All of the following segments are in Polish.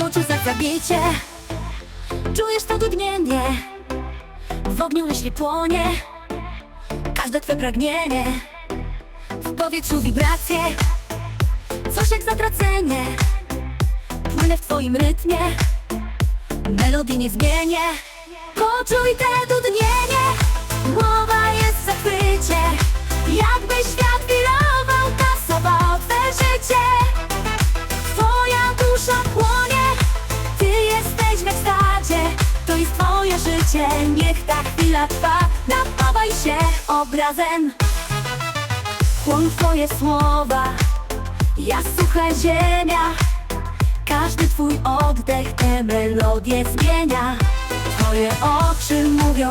w oczy zabicie Czujesz to dudnienie. W ogniu jeśli płonie. Każde twe pragnienie. W powietrzu wibracje. Coś jak zatracenie. Płynę w twoim rytmie. Melodii nie zmienię. Poczuj te dudnienie życie Niech ta chwila trwa. Napawaj się obrazem. Chłoń twoje słowa. Ja sucha ziemia. Każdy twój oddech tę melodię zmienia. Twoje oczy mówią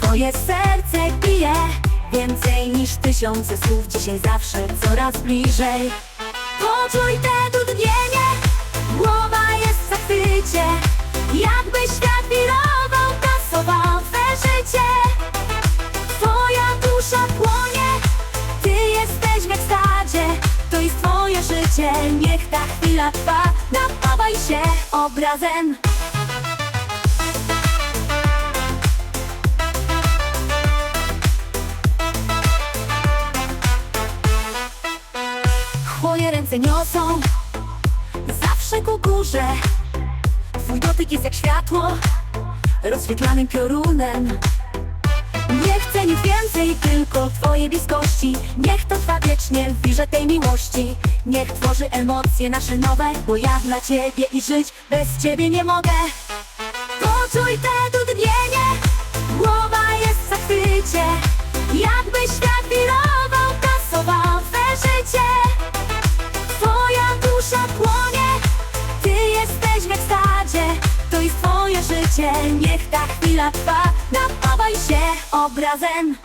Twoje serce bije. Więcej niż tysiące słów Dzisiaj zawsze coraz bliżej. Poczuj te dudnienie. Głowa twoje życie Niech ta chwila trwa. Napawaj się obrazem. Chłoje ręce niosą Zawsze ku górze. Twój dotyk jest jak światło Rozświetlanym piorunem. Nie chcę nic więcej, tylko bliskości. Niech to trwa wiecznie w wirze tej miłości. Niech tworzy emocje nasze nowe Bo ja dla ciebie i żyć bez ciebie nie mogę. Poczuj te dudnienie Głowa jest w zachwycie. Jakby świat wirował Tasował twe życie. Twoja dusza płonie Ty jesteś w ekstazie To jest twoje życie Niech ta chwila trwa. Napawaj się obrazem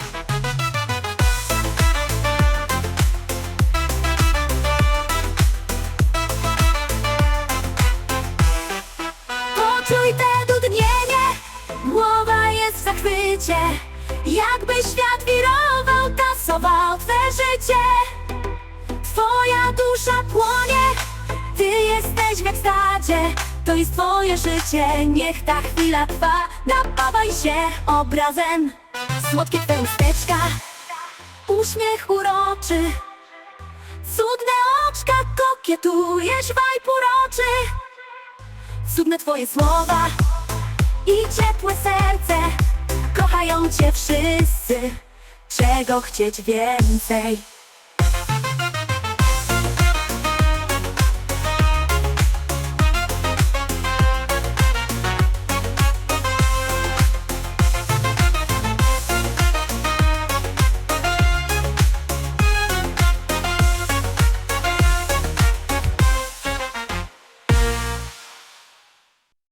zachwycie. Jakby świat wirował Tasował twe życie. Twoja dusza płonie Ty jesteś w ekstazie. To jest twoje życie Niech ta chwila trwa. Napawaj się obrazem. Słodkie twe usteczka. Uśmiech uroczy. Cudne oczka Kokietujesz wajp uroczy Cudne twoje słowa I ciepłe serce Kochają cię wszyscy Czego chcieć więcej